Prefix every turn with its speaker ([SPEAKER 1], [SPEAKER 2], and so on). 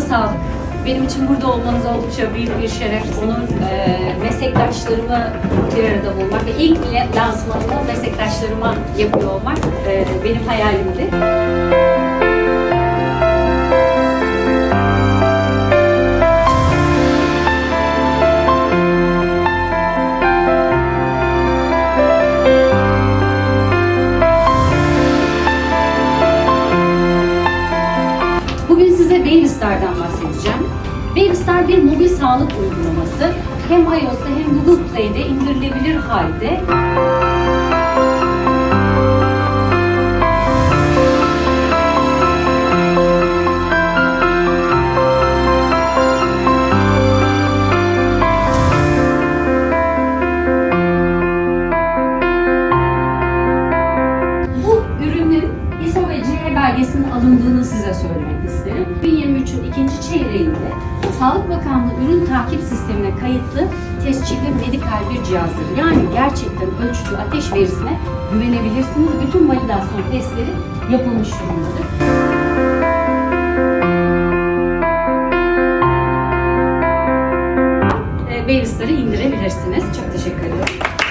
[SPEAKER 1] sağlık. Benim için burada olmanız oldukça büyük bir şeref. Onun e, meslektaşlarımı bir arada bulmak ve ilk lansmanını meslektaşlarıma yapıyor olmak e, benim hayalimdi. Bugün size Babystar'dan bahsedeceğim. Babystar bir mobil sağlık uygulaması. Hem iOS'ta hem Google Play'de indirilebilir halde. Bu ürünün ISO ve CE belgesinin alındığını size söylemek isterim. 2023'ün ikinci çeyreğinde Sağlık Bakanlığı ürün takip sistemine kayıtlı tescilli medikal bir cihazdır. Yani gerçekten ölçütü ateş verisine güvenebilirsiniz. Bütün validasyon testleri yapılmış durumdadır. Babystar'ı indirebilirsiniz. Çok teşekkür ederim.